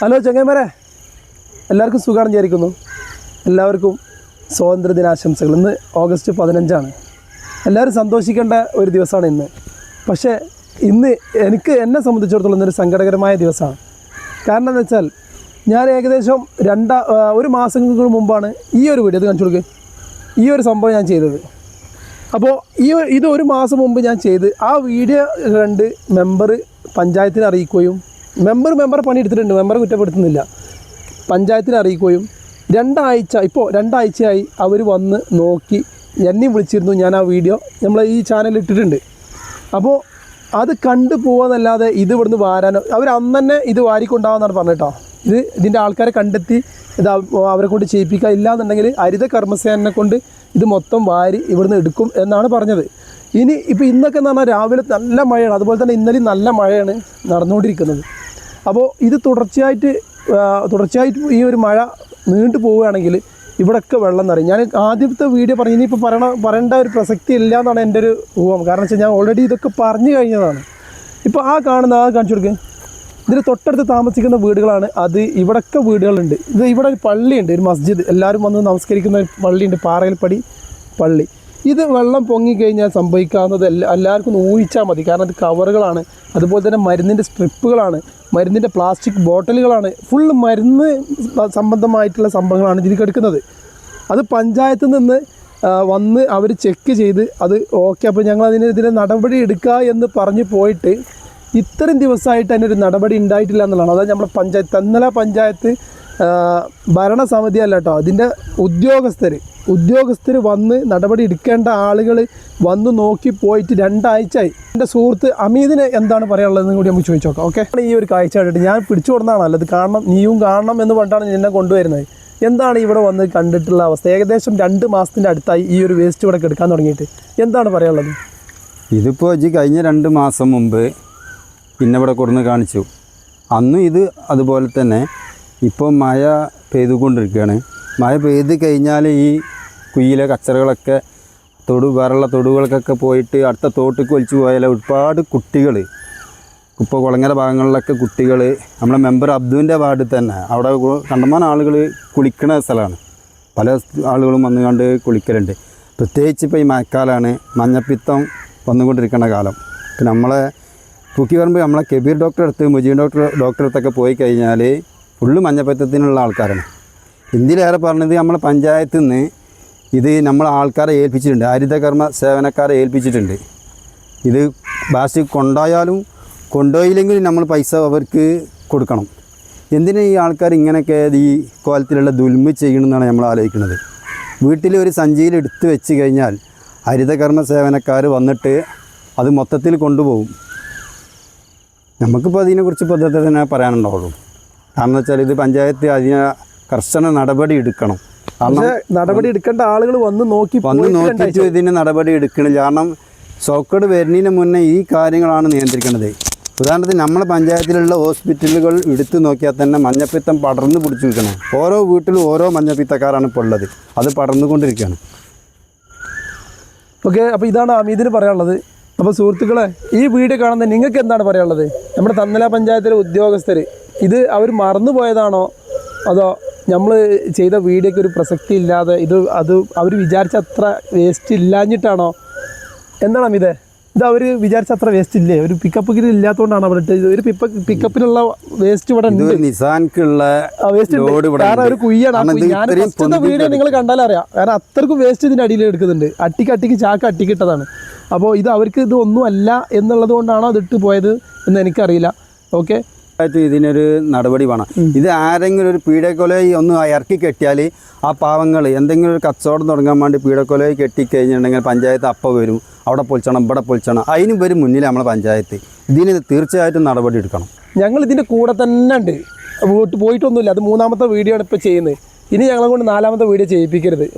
Hello ചങ്ങന്മാരെ എല്ലാവർക്കും സുഖമാണ് വിചാരിക്കുന്നു. എല്ലാവർക്കും സ്വാതന്ത്ര്യദിനാശംസകൾ ഇന്ന് ഓഗസ്റ്റ് പതിനഞ്ചാണ്. എല്ലാവരും സന്തോഷിക്കേണ്ട ഒരു ദിവസമാണ് ഇന്ന്. പക്ഷേ ഇന്ന് എനിക്ക് എന്നെ സംബന്ധിച്ചിടത്തോളം ഇന്നൊരു സങ്കടകരമായ ദിവസമാണ്. കാരണം എന്താ വെച്ചാൽ ഞാൻ ഏകദേശം രണ്ടാ ഒരു മാസങ്ങൾക്ക് മുമ്പാണ് ഈ ഒരു വീഡിയോ കാണിച്ചു കൊടുക്കുക ഈ ഒരു സംഭവം ഞാൻ ചെയ്തത്. അപ്പോൾ ഈ ഇത് ഒരു മാസം മുമ്പ് ഞാൻ ചെയ്ത് ആ വീഡിയോ കണ്ട് മെമ്പർ പഞ്ചായത്തിനെ അറിയിക്കുകയും മെമ്പർ മെമ്പർ പണിയെടുത്തിട്ടുണ്ട്. മെമ്പർ കുറ്റപ്പെടുത്തുന്നില്ല. പഞ്ചായത്തിനെ അറിയിക്കുകയും രണ്ടാഴ്ച ഇപ്പോൾ രണ്ടാഴ്ചയായി അവർ വന്ന് നോക്കി എന്നെയും വിളിച്ചിരുന്നു. ഞാൻ ആ വീഡിയോ നമ്മൾ ഈ ചാനലിൽ ഇട്ടിട്ടുണ്ട്. അപ്പോൾ അത് കണ്ടു പോവാന്നല്ലാതെ ഇത് ഇവിടുന്ന് വാരാനോ അവർ അന്ന് തന്നെ ഇത് വാരിക്കൊണ്ടാവുന്നതാണ് പറഞ്ഞിട്ടോ ഇത് ഇതിന്റെ ആൾക്കാരെ കണ്ടെത്തി ഇത് അവരെ കൊണ്ട് ചെയ്യിപ്പിക്കുക ഇല്ലാന്നുണ്ടെങ്കിൽ ഹരിത കർമ്മസേനെ കൊണ്ട് ഇത് മൊത്തം വാരി ഇവിടുന്ന് എടുക്കും എന്നാണ് പറഞ്ഞത്. ഇനി ഇപ്പോൾ ഇന്നൊക്കെ എന്ന് പറഞ്ഞാൽ രാവിലെ നല്ല മഴയാണ്. അതുപോലെ തന്നെ ഇന്നലെയും നല്ല മഴയാണ് നടന്നുകൊണ്ടിരിക്കുന്നത്. അപ്പോൾ ഇത് തുടർച്ചയായിട്ട് തുടർച്ചയായിട്ട് ഈ ഒരു മഴ നീണ്ടു പോവുകയാണെങ്കിൽ ഇവിടെയൊക്കെ വെള്ളം നിറയും. ഞാൻ ആദ്യത്തെ വീഡിയോ പറഞ്ഞു ഇനിയിപ്പോൾ പറയണ പറയേണ്ട ഒരു പ്രസക്തി ഇല്ല എന്നാണ് എന്റെ ഒരു ഊഹം. കാരണം വെച്ചാൽ ഞാൻ ഓൾറെഡി ഇതൊക്കെ പറഞ്ഞു കഴിഞ്ഞതാണ്. ഇപ്പോൾ ആ കാണുന്ന ആ കാണിച്ചു കൊടുക്കുക ഇതിന് തൊട്ടടുത്ത് താമസിക്കുന്ന വീടുകളാണ്. അത് ഇവിടൊക്കെ വീടുകളുണ്ട്. ഇത് ഇവിടെ ഒരു പള്ളിയുണ്ട് ഒരു മസ്ജിദ്. എല്ലാവരും വന്ന് നമസ്കരിക്കുന്ന ഒരു പള്ളിയുണ്ട് പാറയിൽപ്പടി പള്ളി. ഇത് വെള്ളം പൊങ്ങിക്കഴിഞ്ഞാൽ സംഭവിക്കാവുന്നത് എല്ലാ എല്ലാവർക്കും ഊഹിച്ചാൽ മതി. കാരണം അത് കവറുകളാണ്. അതുപോലെ തന്നെ മരുന്നിന്റെ സ്ട്രിപ്പുകളാണ്. മരുന്നിന്റെ പ്ലാസ്റ്റിക് ബോട്ടലുകളാണ്. ഫുള്ള് മരുന്ന് സംബന്ധമായിട്ടുള്ള സംഭവങ്ങളാണ് ഇതിൽ കിടക്കുന്നത്. അത് പഞ്ചായത്തിൽ നിന്ന് വന്ന് അവർ ചെക്ക് ചെയ്ത് അത് ഓക്കെ. അപ്പോൾ ഞങ്ങൾ അതിനെതിരെ നടപടി എടുക്കുക എന്ന് പറഞ്ഞ് പോയിട്ട് ഇത്രയും ദിവസമായിട്ട് അതിനൊരു നടപടി ഉണ്ടായിട്ടില്ല എന്നുള്ളതാണ്. അതായത് നമ്മുടെ പഞ്ചായത്ത് തന്നല പഞ്ചായത്ത് ഭരണസമിതി അല്ല കേട്ടോ അതിന്റെ ഉദ്യോഗസ്ഥർ ഉദ്യോഗസ്ഥർ വന്ന് നടപടി എടുക്കേണ്ട ആളുകൾ വന്ന് നോക്കി പോയിട്ട് രണ്ടാഴ്ചയായി. എന്റെ സുഹൃത്ത് അമീദിന് എന്താണ് പറയാനുള്ളതെന്ന് കൂടി നമുക്ക് ചോദിച്ചു നോക്കാം ഓക്കെ? ഈ ഒരു കാഴ്ച കണ്ടിട്ട് ഞാൻ പിടിച്ചു കൊടുക്കുന്നതാണല്ലോ അത് കാണണം നീയും കാണണം എന്ന് പറഞ്ഞിട്ടാണ് എന്നെ കൊണ്ടുവരുന്നത്. എന്താണ് ഇവിടെ വന്ന് കണ്ടിട്ടുള്ള അവസ്ഥ? ഏകദേശം രണ്ട് മാസത്തിന്റെ അടുത്തായി ഈ ഒരു വേസ്റ്റ് ഇവിടെ എടുക്കാൻ തുടങ്ങിയിട്ട്. എന്താണ് പറയാനുള്ളത്? ഇതിപ്പോൾ ജി കഴിഞ്ഞ രണ്ട് മാസം മുമ്പ് പിന്നെ ഇവിടെ കൊടുന്ന് കാണിച്ചു. അന്നും ഇത് അതുപോലെ തന്നെ ഇപ്പോൾ മഴ പെയ്തുകൊണ്ടിരിക്കുകയാണ്. മഴ പെയ്ത് കഴിഞ്ഞാൽ ഈ കുയിലെ കച്ചറകളൊക്കെ തൊടു വേറെയുള്ള തൊടുകൾക്കൊക്കെ പോയിട്ട് അടുത്ത തോട്ടിക്ക് ഒലിച്ചു പോയാൽ ഒരുപാട് കുട്ടികൾ ഇപ്പോൾ കുളങ്ങര ഭാഗങ്ങളിലൊക്കെ കുട്ടികൾ നമ്മളെ മെമ്പർ അബ്ദുവിന്റെ വാർഡിൽ തന്നെ അവിടെ കണ്ടമാന ആളുകൾ കുളിക്കണ സ്ഥലമാണ്. പല ആളുകളും വന്നു കണ്ട് കുളിക്കലുണ്ട്. പ്രത്യേകിച്ച് ഇപ്പോൾ ഈ മഴക്കാലമാണ് മഞ്ഞപ്പിത്തം വന്നുകൊണ്ടിരിക്കുന്ന കാലം. നമ്മളെ പറയുമ്പോൾ നമ്മളെ കെബീർ ഡോക്ടറെ അടുത്ത് മുജീബ് ഡോക്ടർ ഡോക്ടറെ അടുത്തൊക്കെ പോയി കഴിഞ്ഞാൽ ഫുള്ള് മഞ്ഞപ്പറ്റത്തിനുള്ള ആൾക്കാരാണ്. ഇന്ത്യയിലേറെ പറഞ്ഞത് നമ്മളെ പഞ്ചായത്തിൽ നിന്ന് ഇത് നമ്മൾ ആൾക്കാരെ ഏൽപ്പിച്ചിട്ടുണ്ട്. ഹരിതകർമ്മ സേവനക്കാരെ ഏൽപ്പിച്ചിട്ടുണ്ട്. ഇത് ബാസ് കൊണ്ടുപോയാലും കൊണ്ടുപോയില്ലെങ്കിലും നമ്മൾ പൈസ അവർക്ക് കൊടുക്കണം. എന്തിനാ ഈ ആൾക്കാർ ഇങ്ങനെയൊക്കെ ഈ കോലത്തിലുള്ള ദുൽമ ചെയ്യണമെന്നാണ് നമ്മൾ ആലോചിക്കുന്നത്. വീട്ടിൽ ഒരു സഞ്ചിയിൽ എടുത്തു വെച്ച് കഴിഞ്ഞാൽ ഹരിതകർമ്മ സേവനക്കാർ വന്നിട്ട് അത് മൊത്തത്തിൽ കൊണ്ടുപോകും. നമുക്കിപ്പോൾ അതിനെക്കുറിച്ച് ഇതൊക്കെ തന്നെ പറയാനുണ്ടാവുള്ളൂ. കാരണം വെച്ചാൽ ഇത് പഞ്ചായത്ത് അതിന് കർശന നടപടി എടുക്കണം. കാരണം നടപടി എടുക്കേണ്ട ആളുകൾ വന്ന് നോക്കി വന്ന് നോക്കിയിട്ട് ഇതിന് നടപടി എടുക്കണില്ല. കാരണം സോക്കേട് വരുന്നതിന് മുന്നേ ഈ കാര്യങ്ങളാണ് നിയന്ത്രിക്കേണ്ടത്. ഉദാഹരണത്തിന് നമ്മുടെ പഞ്ചായത്തിലുള്ള ഹോസ്പിറ്റലുകൾ എടുത്തു നോക്കിയാൽ തന്നെ മഞ്ഞപ്പിത്തം പടർന്നു പിടിച്ചു നിൽക്കണം. ഓരോ വീട്ടിലും ഓരോ മഞ്ഞപ്പിത്തക്കാരാണ് ഇപ്പോൾ ഉള്ളത്. അത് പടർന്നുകൊണ്ടിരിക്കുകയാണ്. ഓക്കെ അപ്പോൾ ഇതാണ് അമീദിന് പറയാനുള്ളത്. അപ്പോൾ സുഹൃത്തുക്കളെ ഈ വീഡിയോ കാണുന്ന നിങ്ങൾക്ക് എന്താണ് പറയാനുള്ളത്? നമ്മുടെ തന്നല പഞ്ചായത്തിലെ ഉദ്യോഗസ്ഥർ ഇത് അവർ മറന്നു പോയതാണോ? അതോ നമ്മൾ ചെയ്ത വീഡിയോയ്ക്ക് ഒരു പ്രസക്തി ഇല്ലാതെ ഇത് അത് അവർ വിചാരിച്ച അത്ര വേസ്റ്റ് ഇല്ലാഞ്ഞിട്ടാണോ? എന്താണ് അമിതേ ഇത് അവർ വിചാരിച്ച അത്ര വേസ്റ്റ് ഇല്ലേ? ഒരു പിക്കപ്പ് ഗിരി ഇല്ലാത്തതുകൊണ്ടാണ് അവിടെ ഒരു പിപ്പ പിക്കപ്പിനുള്ള വേസ്റ്റ് ഇവിടെ ഉണ്ട്. നിസാൻക്കുള്ള വേസ്റ്റ് കാരണം ഒരു കുയ്യാണ്. ഇത്. ഞാൻ ഫസ്റ്റത്തെ വീഡിയോ നിങ്ങൾ കണ്ടാൽ അറിയാം. കാരണം അത്രക്കും വേസ്റ്റ് ഇതിന്റെ അടിയിൽ എടുക്കുന്നുണ്ട്. അട്ടിക്ക് അട്ടിക്ക് ചാക്ക് അട്ടിക്കിട്ടതാണ് അപ്പോൾ ഇത് അവർക്ക് ഇത് ഒന്നും അല്ല എന്നുള്ളത് കൊണ്ടാണോ അത് ഇട്ട് പോയത് എന്ന് എനിക്കറിയില്ല. ഓക്കെ ആയിട്ട് ഇതിനൊരു നടപടി വേണം. ഇത് ആരെങ്കിലും ഒരു പീഡക്കൊല ഒന്ന് ഇറക്കി കെട്ടിയാൽ ആ പാവങ്ങൾ എന്തെങ്കിലും ഒരു കച്ചവടം തുടങ്ങാൻ വേണ്ടി പീഡക്കൊല കെട്ടിക്കഴിഞ്ഞിട്ടുണ്ടെങ്കിൽ പഞ്ചായത്ത് അപ്പം വരും. അവിടെ പൊളിച്ചണം ഇവിടെ പൊളിച്ചണം. അതിനും വരും മുന്നിൽ നമ്മളെ പഞ്ചായത്ത്. ഇതിന് തീർച്ചയായിട്ടും നടപടി എടുക്കണം. ഞങ്ങൾ ഇതിന്റെ കൂടെ തന്നെ ഉണ്ട്. പോയിട്ടൊന്നുമില്ല. അത് മൂന്നാമത്തെ വീഡിയോ ആണ് ഇപ്പോൾ ചെയ്യുന്നത്. ഇനി ഞങ്ങളെ കൊണ്ട് നാലാമത്തെ വീഡിയോ ചെയ്യിപ്പിക്കരുത്.